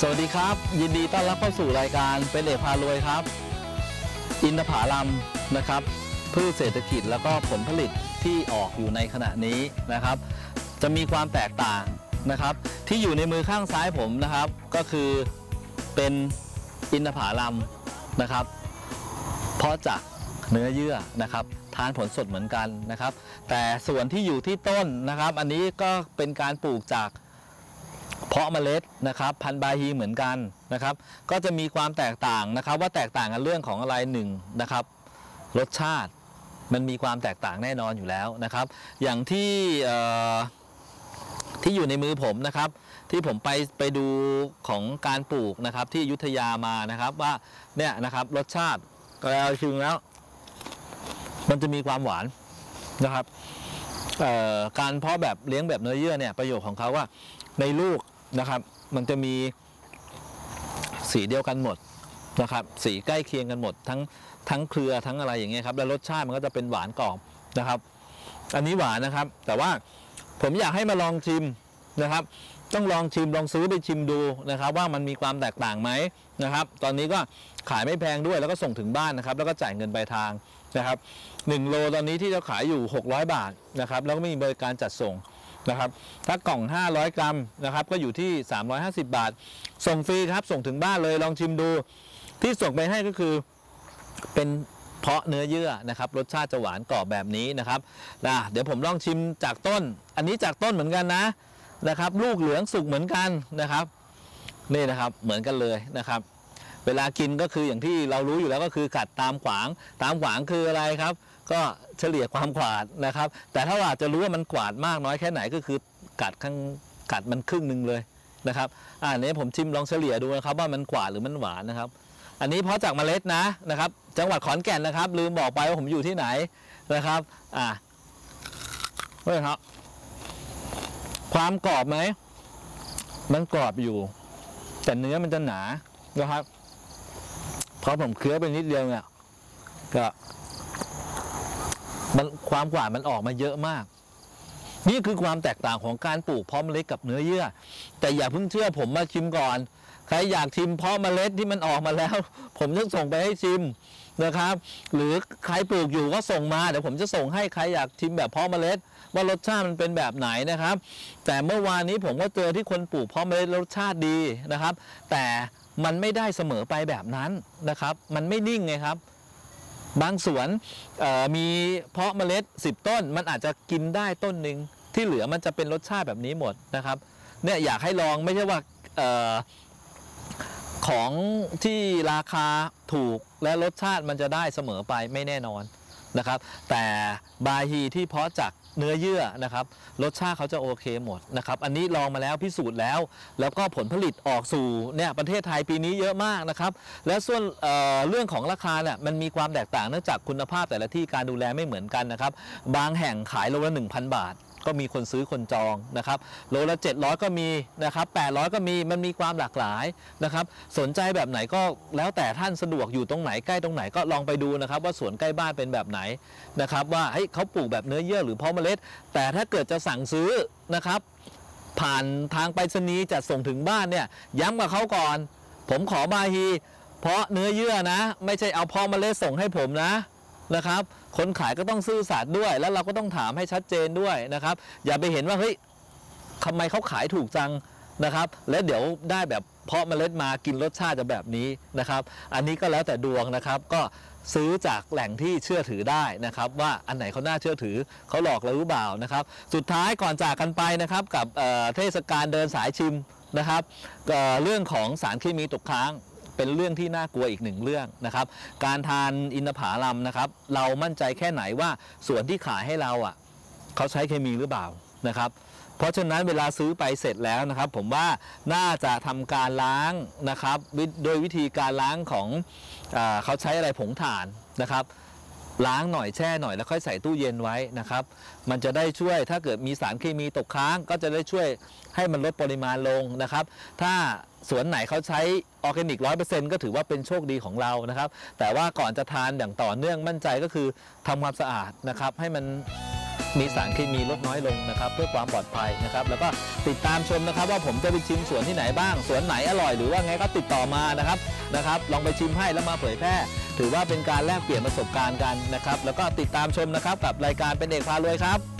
สวัสดีครับ ยินดีต้อนรับเข้าสู่รายการเป็นเอกพารวยครับ อินทผาลัมนะครับพืชเศรษฐกิจแล้วก็ผลผลิตที่ออกอยู่ในขณะนี้นะครับ จะมีความแตกต่างนะครับ ที่อยู่ในมือข้างซ้ายผมนะครับ ก็คือเป็นอินทผาลัมนะครับ เพราะจากเนื้อเยื่อนะครับทานผลสดเหมือนกันนะครับ แต่ส่วนที่อยู่ที่ต้นนะครับ อันนี้ก็เป็นการปลูกจาก เพาะเมล็ดนะครับพันธุ์บาฮีเหมือนกันนะครับ ก็จะมีความแตกต่างนะครับ ว่าแตกต่างกันเรื่องของอะไรหนึ่งนะครับ รสชาติมันมีความแตกต่างแน่นอนอยู่แล้วนะครับ อย่างที่ที่อยู่ในมือผมนะครับ ที่ผมไปไปดูของการปลูกนะครับ ที่ยุธยามานะครับว่าเนี่ยนะครับรสชาติก็แล้วชิมแล้ว มันจะมีความหวานนะครับการเพาะแบบเลี้ยงแบบเนื้อเยื่อเนี่ยประโยชน์ของเขาว่าในลูก นะครับ มันจะมีสีเดียวกันหมดนะครับ สีใกล้เคียงกันหมด ทั้งทั้งเครือทั้งอะไรอย่างเงี้ยครับ แล้วรสชาติมันก็จะเป็นหวานกรอบนะครับ อันนี้หวานนะครับ แต่ว่าผมอยากให้มาลองชิมนะครับ ต้องลองชิมลองซื้อไปชิมดูนะครับ ว่ามันมีความแตกต่างไหมนะครับ ตอนนี้ก็ขายไม่แพงด้วยแล้วก็ส่งถึงบ้านนะครับ แล้วก็จ่ายเงินปลายทางนะครับ1โลตอนนี้ที่เราขายอยู่ 600 บาทนะครับ แล้วก็มีบริการจัดส่ง นะครับ ถ้ากล่อง 500 กรัมนะครับ ก็อยู่ที่ 350 บาท ส่งฟรีครับ ส่งถึงบ้านเลยลองชิมดู ที่ส่งไปให้ก็คือเป็นเพาะเนื้อเยื่อนะครับ รสชาติจะหวานกรอบแบบนี้นะครับนะเดี๋ยวผมลองชิมจากต้น อันนี้จากต้นเหมือนกันนะนะครับ ลูกเหลืองสุกเหมือนกันนะครับ นี่นะครับเหมือนกันเลยนะครับ เวลากินก็คืออย่างที่เรารู้อยู่แล้วก็คือกัดตามขวาง ตามขวางคืออะไรครับ ก็เฉลี่ยความขวาดนะครับ แต่ถ้าว่าจะรู้ว่ามันกวาดมากน้อยแค่ไหนก็คือกัดข้างกัดมันครึ่งหนึ่งเลยนะครับอ่าอันนี้ผมชิมลองเฉลี่ยดูนะครับว่ามันกวาดหรือมันหวานนะครับ อันนี้เพราะจากเมล็ดนะนะครับ จังหวัดขอนแก่นนะครับ ลืมบอกไปว่าผมอยู่ที่ไหนนะครับ อ่าเฮ้ยครับ ความกรอบไหมมันกรอบอยู่ แต่เนื้อมันจะหนานะครับ พอผมเคี้ยวไปนิดเดียวเนี่ยก็มันความกวาดมันออกมาเยอะมาก นี่คือความแตกต่างของการปลูกเพาะเมล็ดกับเนื้อเยื่อ แต่อย่าเพิ่งเชื่อผมมาชิมก่อน ใครอยากชิมเพาะเมล็ดที่มันออกมาแล้ว ผมจะส่งไปให้ชิม นะครับ หรือใครปลูกอยู่ก็ส่งมาเดี๋ยวผมจะส่งให้ใครอยากชิมแบบเพาะเมล็ด ว่ารสชาติมันเป็นแบบไหนนะครับ แต่เมื่อวานนี้ผมก็เจอที่คนปลูกเพาะเมล็ดรสชาติดีนะครับ แต่มันไม่ได้เสมอไปแบบนั้นนะครับ มันไม่นิ่งไงครับ บางสวนมีเพาะเมล็ด 10 ต้น มันอาจจะกินได้ต้นหนึ่งที่เหลือมันจะเป็นรสชาติแบบนี้หมดนะครับเนี่ยอยากให้ลองไม่ใช่ว่า ของที่ราคาถูกและรสชาติมันจะได้เสมอไปไม่แน่นอนนะครับ แต่บาฮีที่เพาะจากเนื้อเยื่อนะครับ รสชาติเขาจะโอเคหมดนะครับ อันนี้ลองมาแล้วพิสูจน์แล้ว แล้วก็ผลผลิตออกสู่เนี่ยประเทศไทยปีนี้เยอะมากนะครับ และส่วนเเรื่องของราคาเนี่ยมันมีความแตกต่างเนื่องจากคุณภาพแต่ละที่การดูแลไม่เหมือนกันนะครับ บางแห่งขายโลละ1,000 บาท ก็มีคนซื้อคนจองนะครับโลละ 700 ก็มีนะครับ800 ก็มีมันมีความหลากหลายนะครับสนใจแบบไหนก็แล้วแต่ท่านสะดวกอยู่ตรงไหนใกล้ตรงไหนก็ลองไปดูนะครับ ว่าสวนใกล้บ้านเป็นแบบไหนนะครับว่าเฮ้ยเขาปลูกแบบเนื้อเยื่อหรือเพาะเมล็ด แต่ถ้าเกิดจะสั่งซื้อนะครับ ผ่านทางไปรษณีย์จัดส่งถึงบ้านเนี่ยย้ำกับเขาก่อน ผมขอบาฮี เพราะเนื้อเยื่อนะ ไม่ใช่เอาเพาะเมล็ดส่งให้ผมนะ นะครับ คนขายก็ต้องซื่อสัตย์ด้วย แล้วเราก็ต้องถามให้ชัดเจนด้วยนะครับ อย่าไปเห็นว่าเฮ้ยทำไมเขาขายถูกจังนะครับ แล้วเดี๋ยวได้แบบเพาะเมล็ดมากินรสชาติจะแบบนี้นะครับ อันนี้ก็แล้วแต่ดวงนะครับ ก็ซื้อจากแหล่งที่เชื่อถือได้นะครับ ว่าอันไหนเขาน่าเชื่อถือเขาหลอกเราหรือเปล่านะครับ สุดท้ายก่อนจากกันไปนะครับ กับเเทศกาลเดินสายชิมนะครับเเรื่องของสารเคมีตกค้าง เป็นเรื่องที่น่ากลัวอีกหนึ่งเรื่องนะครับ การทานอินทผลัมนะครับ เรามั่นใจแค่ไหนว่าส่วนที่ขายให้เราอะเขาใช้เคมีหรือเปล่านะครับ เพราะฉะนั้นเวลาซื้อไปเสร็จแล้วนะครับ ผมว่าน่าจะทำการล้างนะครับ โดยวิธีการล้างของอเขาใช้อะไรผงถ่านนะครับ ล้างหน่อยแช่หน่อยแล้วค่อยใส่ตู้เย็นไว้นะครับ มันจะได้ช่วยถ้าเกิดมีสารเคมีตกค้างก็จะได้ช่วยให้มันลดปริมาณลงนะครับ ถ้าสวนไหนเขาใช้ออร์แกนิกร้อยเปอร์เซ็นต์ก็ถือว่าเป็นโชคดีของเรานะครับ แต่ว่าก่อนจะทานอย่างต่อเนื่องมั่นใจก็คือทำความสะอาดนะครับให้มัน มีสารเคมีลดน้อยลงนะครับ เพื่อความปลอดภัยนะครับ แล้วก็ติดตามชมนะครับ ว่าผมจะไปชิมสวนที่ไหนบ้าง สวนไหนอร่อยหรือว่าไงก็ติดต่อมานะครับนะครับ ลองไปชิมให้แล้วมาเผยแพร่ ถือว่าเป็นการแลกเปลี่ยนประสบการณ์กันนะครับ แล้วก็ติดตามชมนะครับกับรายการเป็นเอกพารวยครับ